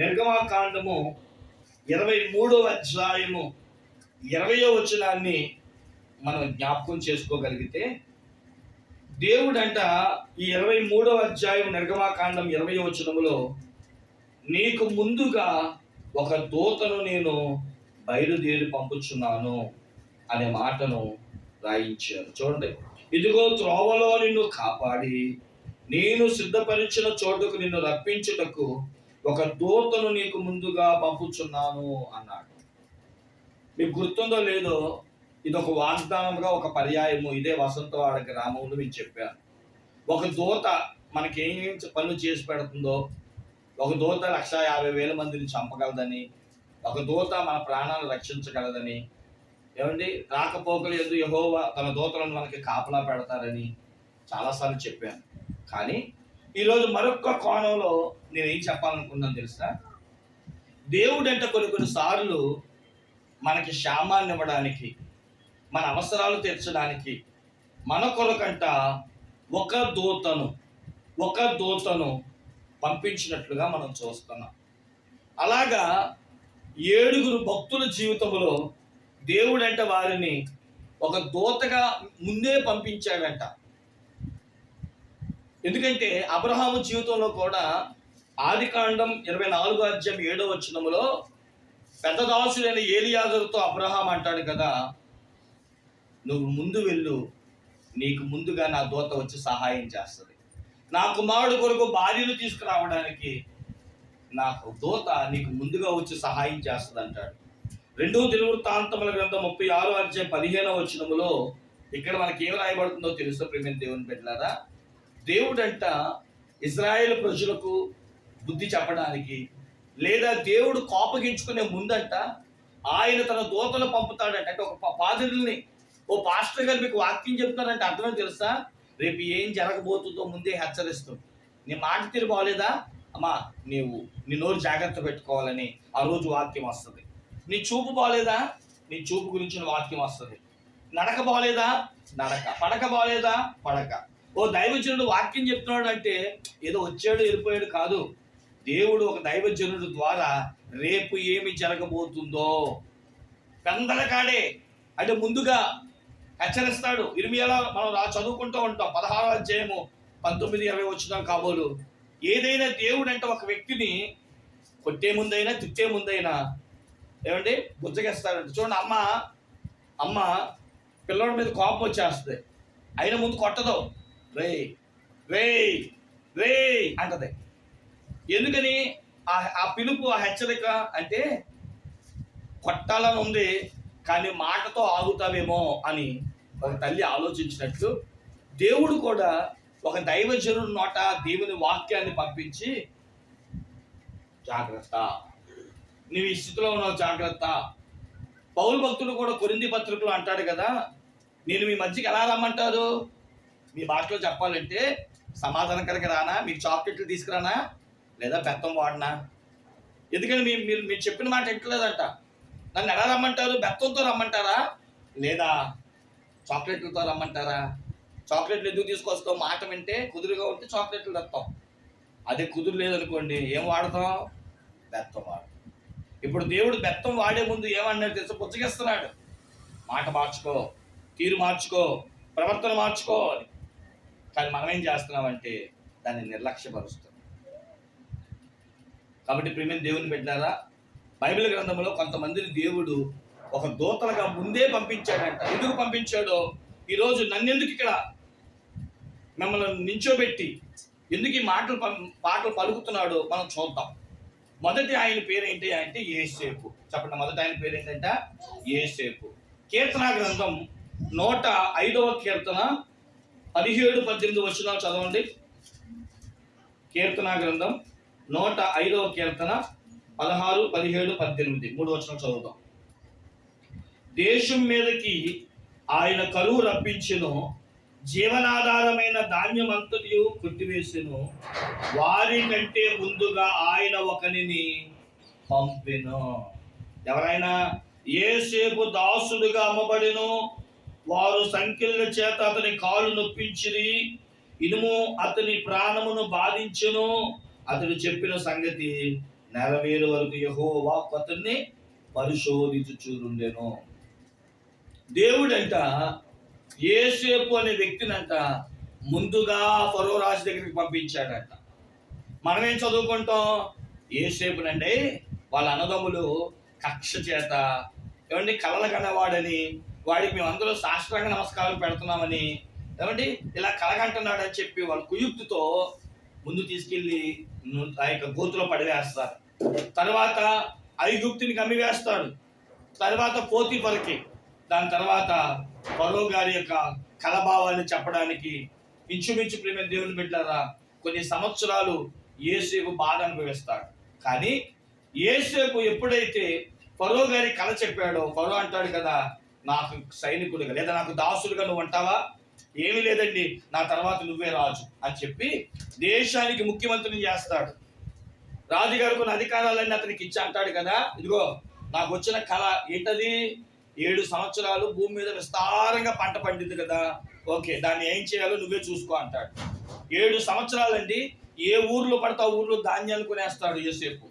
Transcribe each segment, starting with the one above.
నిర్గమాకాండము ఇరవై మూడవ అధ్యాయము ఇరవయో వచనాన్ని మనం జ్ఞాపకం చేసుకోగలిగితే దేవుడంట ఈ ఇరవై మూడవ అధ్యాయం నిర్గమాకాండం ఇరవై వచనములో నీకు ముందుగా ఒక దూతను నేను బయలుదేరి పంపుచున్నాను అనే మాటను రాయించారు. చూడండి ఇదిగో త్రోవలో నిన్ను కాపాడి నేను సిద్ధపరిచిన చోటుకు నిన్ను రప్పించుటకు ఒక దూతను నీకు ముందుగా పంపుచున్నాను అన్నాడు. మీకు గుర్తుందో లేదో ఇది ఒక వాగ్దానంగా ఒక పర్యాయము. ఇదే వసంతవాడ గ్రామంలో మీకు చెప్పాను. ఒక దూత మనకి పనులు చేసి పెడుతుందో ఒక దూత లక్ష యాభై వేల మందిని చంపగలదని ఒక దూత మన ప్రాణాలను రక్షించగలదని ఏమండి? రాకపోకలు ఎదు యహోవా తన దూతలను మనకి కాపలా పెడతారని చాలాసార్లు చెప్పాను. కానీ ఈరోజు మరొక కోణంలో నేను ఏం చెప్పాలనుకున్నాను తెలుసా? దేవుడంటే కొన్ని కొన్ని సార్లు మనకి క్షామాన్ని ఇవ్వడానికి మన అవసరాలు తీర్చడానికి మన కొరకంట ఒక దూతను ఒక దూతను పంపించినట్లుగా మనం చూస్తున్నాం. అలాగా ఏడుగురు భక్తుల జీవితంలో దేవుడంట వారిని ఒక దూతగా ముందే పంపించాడంట. ఎందుకంటే అబ్రహాము జీవితంలో కూడా ఆదికాండం ఇరవై నాలుగో అధ్యాయం ఏడో వచనములో పెద్ద దాసుడైన ఏలియాజరుతో అబ్రహాం అంటాడు కదా నువ్వు ముందు వెళ్ళు నీకు ముందుగా నా దూత వచ్చి సహాయం చేస్తుంది. నా కుమారుడు కొరకు భార్యను తీసుకురావడానికి నాకు దూత నీకు ముందుగా వచ్చి సహాయం చేస్తుంది అంటాడు. రెండో దినవృత్తాంతముల గ్రంథం ముప్పై ఆరో అధ్యాయం పదిహేనో వచనములో ఇక్కడ మనకి ఏం రాయబడుతుందో తెలుసు ప్రేమ దేవుని బిడ్డలారా? దేవుడంట ఇజ్రాయేల్ ప్రజలకు బుద్ధి చెప్పడానికి లేదా దేవుడు కోపగించుకునే ముందంట ఆయన తన దూతలు పంపుతాడంట. అంటే ఒక పాదరుల్ని ఓ పాస్టర్ గారు మీకు వాక్యం చెప్తారంటే అర్థమే తెలుసా? రేపు ఏం జరగబోతుందో ముందే హెచ్చరిస్తుంది నీ మాట తీరు బాగోలేదా? అమ్మా నీవు నీ నోరు జాగ్రత్త పెట్టుకోవాలని ఆ రోజు వాక్యం వస్తుంది. నీ చూపు బాగోలేదా? నీ చూపు గురించిన వాక్యం వస్తుంది. నడక బాగోలేదా? నడక. పడక బాగోలేదా? పడక. ఓ దైవజనుడు వాక్యం చెప్తున్నాడు అంటే ఏదో వచ్చాడు వెళ్ళిపోయాడు కాదు. దేవుడు ఒక దైవజనుడు ద్వారా రేపు ఏమి జరగబోతుందో పెందల కాడే. అంటే ముందుగా హెచ్చరిస్తాడు. ఇరిమియాలో మనం రా చదువుకుంటూ ఉంటాం. పదహారో అధ్యాయము పంతొమ్మిది ఇరవై వచ్చిన కాబోలు. ఏదైనా దేవుడు అంటే ఒక వ్యక్తిని కొట్టే ముందైనా తిట్టే ముందైనా ఏమండి? బుజ్జగేస్తాడంటే. చూడండి అమ్మ అమ్మ పిల్లల మీద కోపం వచ్చేస్తుంది. అయిన ముందు కొట్టదు. రే రే రే అంటది. ఎందుకని? ఆ ఆ పిలుపు ఆ హెచ్చరిక అంటే కొట్టాలని ఉంది కానీ మాటతో ఆగుతావేమో అని ఒక తల్లి ఆలోచించినట్లు దేవుడు కూడా ఒక దైవజనుడు నోట దేవుని వాక్యాన్ని పంపించి జాగ్రత్త. నువ్వు ఈ స్థితిలో ఉన్నావు జాగ్రత్త. పౌరు భక్తుడు కూడా కొరింది పత్రికలు అంటాడు కదా నేను మీ మధ్యకి ఎలా రమ్మంటారు? మీ భాషలో చెప్పాలంటే సమాధానకరంగా రానా? మీకు చాక్లెట్లు తీసుకురానా? లేదా బెత్తం వాడనా? ఎందుకంటే మీ మీరు మీరు చెప్పిన మాట ఎట్లేదంట నన్ను ఎలా రమ్మంటారు? బెత్తంతో రమ్మంటారా? లేదా చాక్లెట్లతో రమ్మంటారా? చాక్లెట్లు ఎందుకు తీసుకొస్తాం మాట వింటే కుదురుగా ఉంటే చాక్లెట్లు తెస్తాం. అదే కుదురు లేదనుకోండి ఏం వాడతాం? బెత్తం వాడతాం. ఇప్పుడు దేవుడు బెత్తం వాడే ముందు ఏమన్నాడు తెలుసు? పుచ్చగిస్తున్నాడు మాట మార్చుకో తీరు మార్చుకో ప్రవర్తన మార్చుకో అని. కానీ మనం ఏం చేస్తున్నామంటే దాన్ని నిర్లక్ష్యపరుస్తాం కాబట్టి ప్రేమ దేవుని పెట్టారా బైబిల్ గ్రంథంలో కొంతమందిని దేవుడు ఒక దూతలుగా ముందే పంపించాడంట. ఎందుకు పంపించాడో? ఈరోజు నన్నెందుకు ఇక్కడ మిమ్మల్ని నించోబెట్టి ఎందుకు ఈ మాటలు పం- పాటలు పలుకుతున్నాడో మనం చూద్దాం. మొదటి ఆయన పేరు ఏంటి అంటే ఏసేపు చెప్పండి మొదటి ఆయన పేరు ఏంటంటే ఏసేపు కీర్తన గ్రంథం నూట ఐదవ కీర్తన పదిహేడు పద్దెనిమిది వచ్చిన చదవండి. కీర్తన గ్రంథం నూట ఐదవ కీర్తన పదహారు పదిహేడు పద్దెనిమిది. మూడు వచ్చిన చదువుతాం దేశం మీదకి ఆయన కరువు రప్పించెను జీవనాధారమైన ధాన్యం ధాన్యమంతయు కొట్టివేసెను వారి కంటే ముందుగా ఆయన ఒకనిని పంపెను. ఎవరైనా ఏసేపు దాసుడుగా అమ్మబడిను వారు సంఖ్యల చేత అతని కాలు నొప్పించిరి. ఇనుము అతని ప్రాణమును బాధించును. అతడు చెప్పిన సంగతి నెరవేరు వరకు యెహోవా అతన్ని పరిశోధించుచుండెను. దేవుడంట ఏసేపు అనే వ్యక్తినంట ముందుగా ఫరో రాజు దగ్గరికి పంపించాడంట. మనం ఏం చదువుకుంటాం? ఏసేపునండి వాళ్ళ అన్నదమ్ములు కక్ష చేత ఏమండి కలల కన్నవాడని వాడికి మేము అందరూ సాష్టాంగ నమస్కారం పెడుతున్నామని. ఏమండి? ఇలా కలగంటున్నాడు అని చెప్పి వాళ్ళ కుయుక్తితో ముందు తీసుకెళ్ళి ఆ యొక్క గోతులో పడివేస్తారు. తర్వాత ఐగుప్తిని కమ్మివేస్తాడు తర్వాత పోతీపరకి దాని తర్వాత పరో గారి యొక్క కలభావాన్ని చెప్పడానికి ఇంచుమించు ప్రేమ దేవుని బిడ్డారా కొన్ని సంవత్సరాలు ఏసేపు బాధ అనుభవిస్తాడు కానీ ఏసేపు ఎప్పుడైతే పరో గారి కళ చెప్పాడో పరో అంటాడు కదా నాకు సైనికుడిగా లేదా నాకు దాసులుగా నువ్వు అంటావా? ఏమీ లేదండి. నా తర్వాత నువ్వే రాజు అని చెప్పి దేశానికి ముఖ్యమంత్రిని చేస్తాడు. రాజుగారు కొన్ని అధికారాలన్నీ అతనికి ఇచ్చి అంటాడు కదా. ఇదిగో నాకు వచ్చిన కళ ఏంటది? ఏడు సంవత్సరాలు భూమి మీద విస్తారంగా పంట పండింది కదా. ఓకే దాన్ని ఏం చేయాలో నువ్వే చూసుకో అంటాడు. ఏడు సంవత్సరాలండి ఏ ఊర్లో పడితే ఆ ఊర్లో ధాన్యాలు కొనేస్తాడు యోసేపు.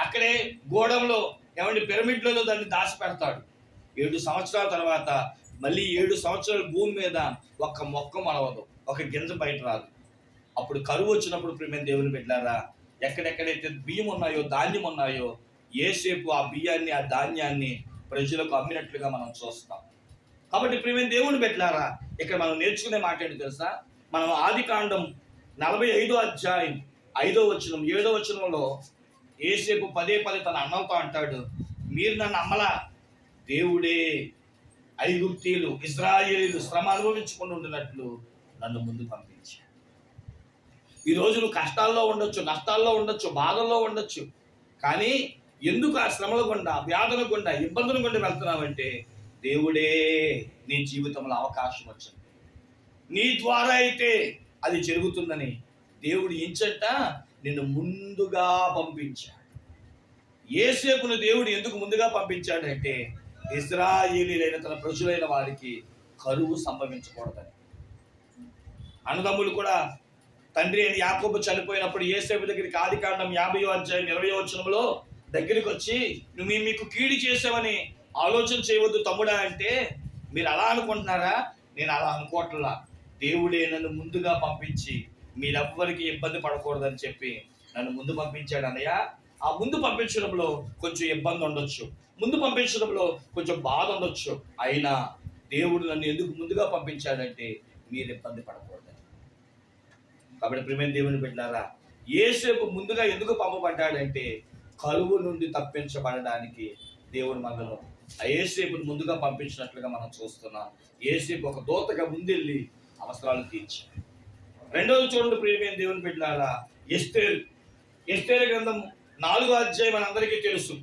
అక్కడే గోడంలో ఏమంటే పిరమిడ్లలో దాన్ని దాచి పెడతాడు ఏడు సంవత్సరాల తర్వాత మళ్ళీ ఏడు సంవత్సరాల భూమి మీద ఒక్క మొక్క మొలవదు. ఒక గింజ బయట రాదు. అప్పుడు కరువు వచ్చినప్పుడు ప్రేమ దేవుని పెట్టారా ఎక్కడెక్కడైతే బియ్యం ఉన్నాయో ధాన్యం ఉన్నాయో ఏసేపు ఆ బియ్యాన్ని ఆ ధాన్యాన్ని ప్రజలకు అమ్మినట్లుగా మనం చూస్తాం. కాబట్టి ప్రేమ దేవుని పెట్టారా ఇక్కడ మనం నేర్చుకునే మాట ఏంటి తెలుసా? మనం ఆది కాండం నలభై ఐదో అధ్యాయం ఐదో వచనం ఏడో వచనంలో ఏసేపు పదే పదే తన అన్నలతో అంటాడు మీరు నన్ను అమ్మలా దేవుడే ఐగుప్తీలు ఇజ్రాయేలీలు శ్రమ అనుభవించుకుని ఉండినట్లు నన్ను ముందు పంపించాడు. ఈ నువ్వు కష్టాల్లో ఉండొచ్చు నష్టాల్లో ఉండొచ్చు బాధల్లో ఉండొచ్చు. కానీ ఎందుకు ఆ శ్రమల గుండా వ్యాధుల గుండా ఇబ్బందుల గుండా వెళ్తున్నావంటే దేవుడే నీ జీవితంలో అవకాశం వచ్చింది. నీ ద్వారా అయితే అది జరుగుతుందని దేవుడు ఎంచట నిన్ను ముందుగా పంపించాడు. ఏసేపును దేవుడు ఎందుకు ముందుగా పంపించాడంటే ఇస్రాయేలీలైన తన ప్రజలైన వారికి కరువు సంభవించకూడదని. అన్నదమ్ములు కూడా తండ్రి అని యాకోబు చనిపోయినప్పుడు ఏసేపు దగ్గరికి ఆది కాండం యాభై అధ్యాయం ఇరవై వచనంలో దగ్గరికి వచ్చి నువ్వు మీకు కీడి చేసావని ఆలోచన చేయవద్దు తమ్ముడా అంటే మీరు అలా అనుకుంటున్నారా? నేను అలా అనుకోవట్లా. దేవుడే నన్ను ముందుగా పంపించి మీరెవ్వరికి ఇబ్బంది పడకూడదని చెప్పి నన్ను ముందు పంపించాడు అన్నయ్య. ఆ ముందు పంపించడంలో కొంచెం ఇబ్బంది ఉండొచ్చు. ముందు పంపించడంలో కొంచెం బాధ ఉండొచ్చు. అయినా దేవుడు నన్ను ఎందుకు ముందుగా పంపించాడంటే మీరు ఇబ్బంది పడకూడదని కాబట్టి ప్రేమ దేవుని బిడ్డారా ఏసేపు ముందుగా ఎందుకు పంపబడ్డాడంటే కరువు నుండి తప్పించబడడానికి దేవుడు మనలో ఆ ఏసేపుని ముందుగా పంపించినట్లుగా మనం చూస్తున్నాం. ఏసేపు ఒక దూతగా ముందెళ్ళి అవసరాలు తీర్చి రెండోది చూడండి ప్రియమైన దేవుని బిడ్డారా ఎస్తేరు. ఎస్తేరు గ్రంథం నాలుగో అధ్యాయం మనందరికీ తెలుసు.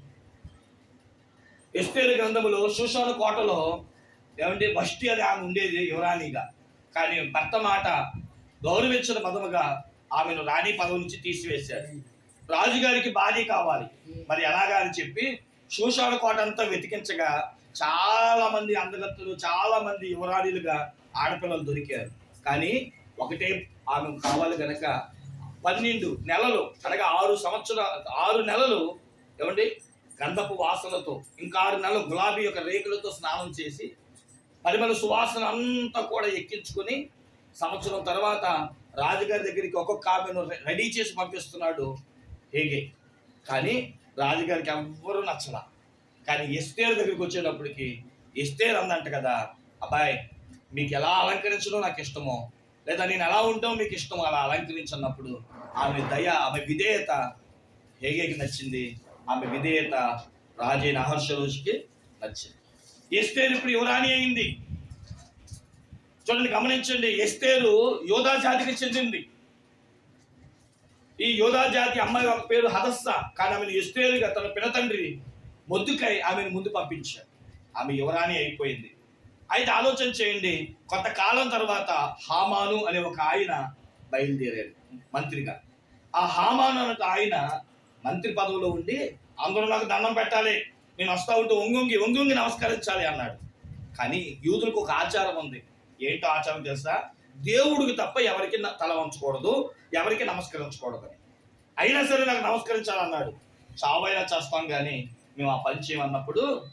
ఎస్తేరు గ్రంథములో శూషాను కోటలో ఏమంటే బస్టి అని ఆమె ఉండేది యువరాణిగా. కానీ భర్త మాట గౌరవించిన పదముగా ఆమెను రాణి పదవి నుంచి తీసివేశారు రాజుగారికి భార్య కావాలి. మరి ఎలాగా అని చెప్పి శూషాను కోట అంతా వెతికించగా చాలా మంది అందగత్తులు చాలా మంది యువరాణిలుగా ఆడపిల్లలు దొరికారు. కానీ ఒకటే ఆమె కావాలి కనుక పన్నెండు నెలలు అనగా ఆరు సంవత్సరాల ఆరు నెలలు ఏమండి? గంధపు వాసనతో ఇంకా ఆరు నెలలు గులాబీ యొక్క రేకులతో స్నానం చేసి పరిమళ సువాసన అంతా కూడా ఎక్కించుకొని సంవత్సరం తర్వాత రాజుగారి దగ్గరికి ఒక్కొక్క ఆమెను రెడీ చేసి పంపిస్తున్నాడు హేగే. కానీ రాజుగారికి ఎవ్వరూ నచ్చలా. కానీ ఎస్తేర్ దగ్గరికి వచ్చేటప్పటికి ఎస్తేర్ అందంట కదా అబ్బాయి మీకు ఎలా అలంకరించడం నాకు ఇష్టమో లేదా నేను ఎలా ఉంటావు మీకు ఇష్టం అలా అలంకరించినప్పుడు ఆమె దయ ఆమె విధేయత హేగేకి నచ్చింది. ఆమె విధేయత రాజైన అహర్షరోజుకి నచ్చింది. ఎస్తేరు ఇప్పుడు యువరాణి అయింది. చూడండి గమనించండి ఎస్తేరు యోధా జాతికి చెందింది. ఈ యోధా జాతి అమ్మాయి ఒక పేరు హదస్స కానీ ఆమెను ఎస్తేరుగా తన పినతండ్రి మొద్దుకై ఆమెను ముందు పంపించాడు. ఆమె యువరాణి అయిపోయింది. అయితే ఆలోచన చేయండి. కొంతకాలం తర్వాత హామాను అనే ఒక ఆయన బయలుదేరాడు మంత్రిగా. ఆ హామాను అనే ఆయన మంత్రి పదవిలో ఉండి అందరూ నాకు దండం పెట్టాలి. నేను వస్తా ఉంటే ఒంగొంగి ఒంగొంగి నమస్కరించాలి అన్నాడు. కానీ యూదులకు ఒక ఆచారం ఉంది. ఏంటో ఆచారం తెలుసా? దేవుడికి తప్ప ఎవరికి తల వంచకూడదు ఎవరికి నమస్కరించకూడదు అని. అయినా సరే నాకు నమస్కరించాలన్నాడు చావైనా చేస్తాం కానీ మేము ఆ పని చేయమన్నప్పుడు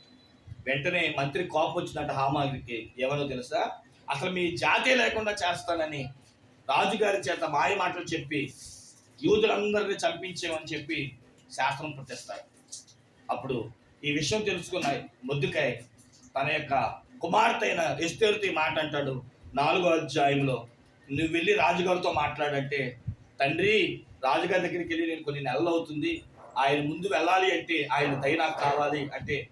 వెంటనే మంత్రి కోపం వచ్చినట్టు హామాగిరికి. ఎవరో తెలుసా? అసలు మీ జాతే లేకుండా చేస్తానని రాజుగారి చేత మాయ మాటలు చెప్పి యూదులందరినీ చంపించేమని చెప్పి శాస్త్రం పుట్టిస్తారు అప్పుడు ఈ విషయం తెలుసుకున్న ముద్దుకాయ తన యొక్క కుమార్తె అయిన ఎస్తేరుతో మాట అంటాడు. నాలుగో అధ్యాయంలో నువ్వు వెళ్ళి రాజుగారితో మాట్లాడంటే తండ్రి రాజుగారి దగ్గరికి వెళ్ళి నేను కొన్ని నెలలు అవుతుంది. ఆయన ముందు వెళ్ళాలి అంటే ఆయన దయ నాకు కావాలి అంటే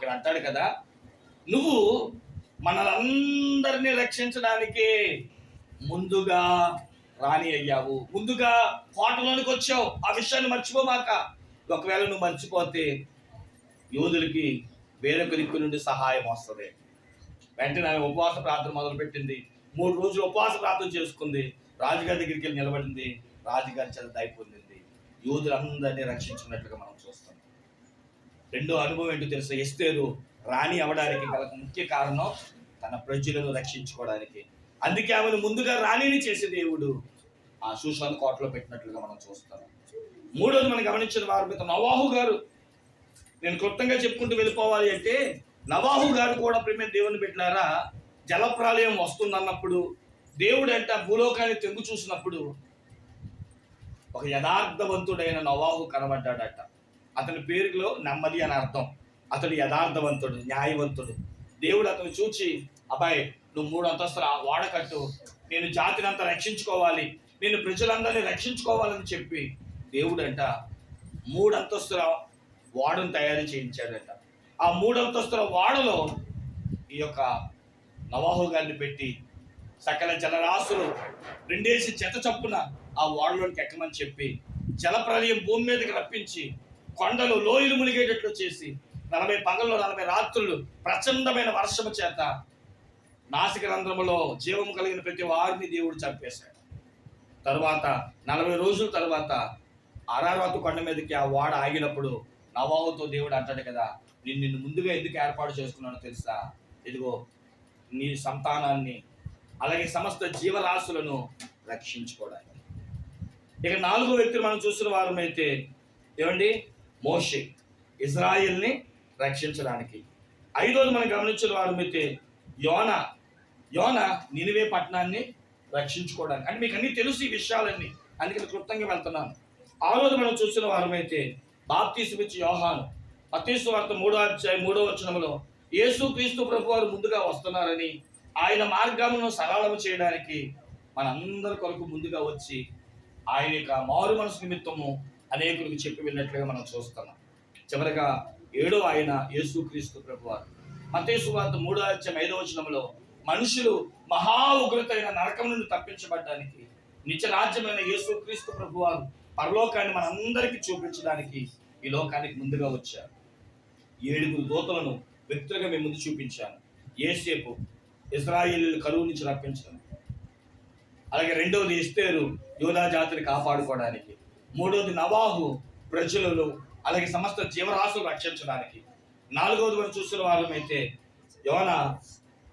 అక్కడ అంటాడు కదా నువ్వు మనలందరినీ రక్షించడానికి ముందుగా రాణి అయ్యావు. ముందుగా కోటలోనికి వచ్చావు. ఆ విషయాన్ని మర్చిపోమాక. ఒకవేళ నువ్వు మర్చిపోతే యోధులకి వేరొక దిక్కు నుండి సహాయం వస్తుంది. వెంటనే ఆమె ఉపవాస ప్రార్థన మొదలుపెట్టింది. మూడు రోజులు ఉపవాస ప్రార్థన చేసుకుంది. రాజుగారి దగ్గరికి వెళ్ళి నిలబడింది. రాజుగారి చేత దయ పొందింది యూదులందరినీ రక్షించుకున్నట్లుగా మనం చూస్తాం. రెండో అనుభవం ఏంటో తెలుసు? ఎస్తేరు రాణి అవడానికి గల ముఖ్య కారణం తన ప్రజలను రక్షించుకోవడానికి. అందుకే ఆమెను ముందుగా రాణిని చేసే దేవుడు ఆ సుశాంత్ కోటలో పెట్టినట్లుగా మనం చూస్తాం. మూడోది మనం గమనించిన వారి మీద నవాహు గారు. నేను క్లుప్తంగా చెప్పుకుంటూ వెళ్ళిపోవాలి అంటే నవాహు గారు కూడా ప్రేమ దేవుని పెట్టినారా? జలప్రాలయం వస్తుందన్నప్పుడు దేవుడు అంటే భూలోకాన్ని తెంగు చూసినప్పుడు ఒక యథార్థవంతుడైన నవాహు కనబడ్డాడట. అతని పేరులో నెమ్మది అని అర్థం. అతడు యథార్థవంతుడు న్యాయవంతుడు. దేవుడు అతను చూచి అబ్బాయి నువ్వు మూడు అంతస్తుల వాడకట్టు నేను జాతిని అంతా రక్షించుకోవాలి. నేను ప్రజలందరినీ రక్షించుకోవాలని చెప్పి దేవుడంట మూడు అంతస్తుల వాడను తయారు చేయించాడంట. ఆ మూడు అంతస్తుల వాడలో ఈ యొక్క నవాహు గారిని పెట్టి సకల జలరాశులు రెండేసి చెత్త చప్పున ఆ వాడలోనికి ఎక్కమని చెప్పి జలప్రలయం భూమి మీదకి రప్పించి కొండలు లోయలు మునిగేటట్లు చేసి నలభై పగళ్ళు నలభై రాత్రులు ప్రచండమైన వర్షము చేత నాసిక రంధ్రములో జీవము కలిగిన ప్రతి వారిని దేవుడు చంపేశాడు. తరువాత నలభై రోజుల తర్వాత అరారాతు కొండ మీదకి ఆ వాడ ఆగినప్పుడు నవాహుతో దేవుడు అంటాడు కదా నేను నిన్ను ముందుగా ఎందుకు ఏర్పాటు చేసుకున్నానో తెలుసా? ఇదిగో నీ సంతానాన్ని అలాగే సమస్త జీవరాశులను రక్షించుకోవడానికి. ఇక నాలుగో వ్యక్తులు మనం చూసిన వారమైతే ఏమండి? మోషే ఇజ్రాయిల్ని రక్షించడానికి. ఐదోది మనం గమనించిన వారమైతే యోన యోన నినివే పట్టణాన్ని రక్షించుకోవడానికి. అంటే మీకు అన్నీ తెలుసు ఈ విషయాలన్నీ. అందుకని క్లుప్తంగా వెళ్తున్నాను. ఆరోజు మనం చూసిన వారమైతే బాప్తీసుమిచ్చి యోహాను అతీసు వార్త మూడో అధ్యాయం మూడో వచనంలో యేసు క్రీస్తు ప్రభు వారు ముందుగా వస్తున్నారని ఆయన మార్గమును సరళము చేయడానికి మనందరి కొరకు ముందుగా వచ్చి ఆయన యొక్క మారు మనసు నిమిత్తము అనేకులకు చెప్పి వెళ్ళినట్లుగా మనం చూస్తున్నాం. చివరగా ఏడో ఆయన యేసుక్రీస్తు ప్రభు వారు మతేసు వార్త మూడో అధ్యయం ఐదో వచనంలో మనుషులు మహా ఉగ్రతైన నరకం నుండి తప్పించబడడానికి నిత్య రాజ్యమైన యేసుక్రీస్తు ప్రభు వారు పరలోకాన్ని మనందరికీ చూపించడానికి ఈ లోకానికి ముందుగా వచ్చారు. ఏడుగురు దూతలను వ్యక్తులుగా మేము ముందు చూపించాను. ఏసేపు ఇజ్రాయిల్ కరువు నుంచి రప్పించడం. అలాగే రెండవది ఇస్తేరు యోధా జాతిని కాపాడుకోవడానికి మూడోది నవాహు ప్రజలను అలాగే సమస్త జీవరాశులు రక్షించడానికి. నాలుగవది మనం చూస్తున్న వాళ్ళమైతే యోన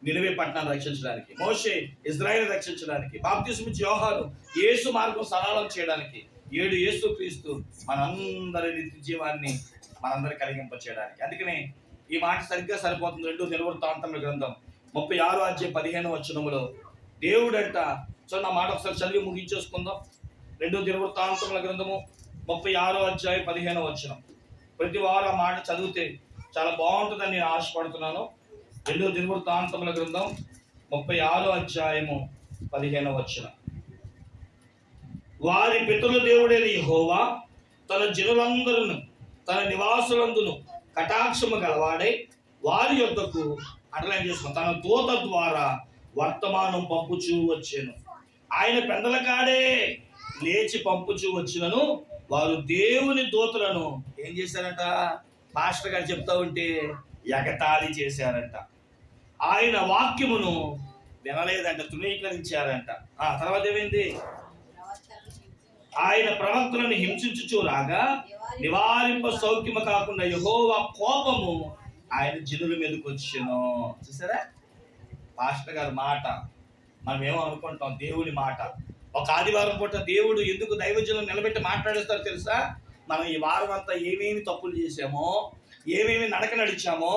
నిలవే పట్టణాన్ని రక్షించడానికి మోషే ఇజ్రాయెల్ రక్షించడానికి బాప్తిస్మిచ్చి యోహాను యేసు మార్గం సరళం చేయడానికి ఏడు యేసు క్రీస్తు మనందరి నిత్య జీవాన్ని మనందరి కలిగింప చేయడానికి అందుకనే ఈ మాట సరిగ్గా సరిపోతుంది. రెండు నిలవృత్తాంతముల గ్రంథం ముప్పై ఆరు అధ్యాయం పదిహేను వచనములో దేవుడంట. సో నా మాట ఒకసారి చదివి ముగించేసుకుందాం. రెండు దినవృత్తాంతముల గ్రంథము ముప్పై ఆరో అధ్యాయం పదిహేనో వచనం. ప్రతి వారం ఆ మాట చదివితే చాలా బాగుంటుందని నేను ఆశపడుతున్నాను. రెండో దినవృత్తాంతముల గ్రంథం ముప్పై ఆరో అధ్యాయము పదిహేనో వచ్చిన వారి పితృల దేవుడైన యహోవా తన జనులందరూ తన నివాసులందును కటాక్షము గలవాడై వారి యొద్దకు అటలైన్ చేసుకుని తన దూత ద్వారా వర్తమానం పంపుచూ వచ్చాను. ఆయన పెందల కాడే లేచి పంపుచూ వచ్చినను వారు దేవుని దూతలను ఏం చేశారంట? పాస్టర్ గారు చెప్తా ఉంటే ఎగతాళి చేశారంట. ఆయన వాక్యమును వినలేదంట తృణీకరించారంట. ఆ తర్వాత ఏమైంది? ఆయన ప్రవక్తలను హింసించుచు రాగా నివారింప సౌఖ్యము కాకుండా యహోవా కోపము ఆయన జనుల మీదకి వచ్చాను చూసారా? పాస్టర్ గారి మాట. మనం ఏమో అనుకుంటాం? దేవుని మాట. ఒక ఆదివారం పూట దేవుడు ఎందుకు దైవజనం నిలబెట్టి మాట్లాడేస్తారు తెలుసా? మనం ఈ వారం అంతా ఏమేమి తప్పులు చేసామో ఏమేమి నడక నడిచామో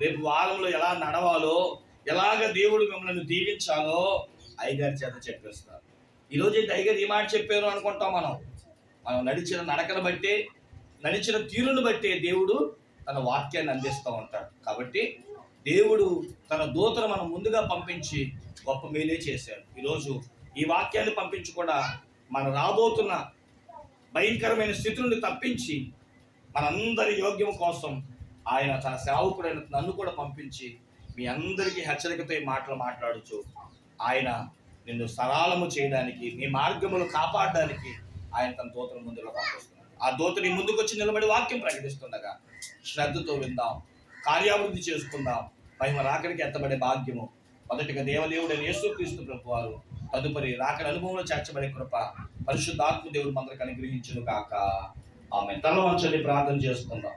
రేపు వారంలో ఎలా నడవాలో ఎలాగ దేవుడు మిమ్మల్ని దీవించాలో అయ్యగారి చేత చెప్పేస్తారు. ఈరోజు ఏంటి అయ్యగారు ఈ మాట చెప్పారు అనుకుంటాం మనం? మనం నడిచిన నడకను బట్టి నడిచిన తీరును బట్టి దేవుడు తన వాక్యాన్ని అందిస్తూ ఉంటాడు. కాబట్టి దేవుడు తన దూతను మనం ముందుగా పంపించి గొప్ప మేలే చేశాడు. ఈరోజు ఈ వాక్యాన్ని పంపించి కూడా మన రాబోతున్న భయంకరమైన స్థితి నుండి తప్పించి మనందరి యోగ్యం కోసం ఆయన తన సేవకుడైన నన్ను కూడా పంపించి మీ అందరికీ హెచ్చరికతో ఈ మాటలు మాట్లాడుచు. ఆయన నిన్ను సరళము చేయడానికి మీ మార్గములు కాపాడడానికి ఆయన తన దూతను ముందుగా పంపిస్తున్నాడు ఆ దూతని ముందుకు వచ్చి నిలబడి వాక్యం ప్రకటిస్తుండగా శ్రద్ధతో విందాం కార్యాభివృద్ధి చేసుకుందాం. మహిమ రాకడికి ఎత్తబడే భాగ్యము. మొదటిగా దేవదేవుడైన యేసుక్రీస్తు ప్రభు వారు తదుపరి రాకడి అనుభవంలో చేర్చబడే కృప పరిశుద్ధాత్మ దేవుడు మందరికి అనుగ్రహించును కాక ఆమె తల వంచని ప్రార్థన చేసుకుందాం.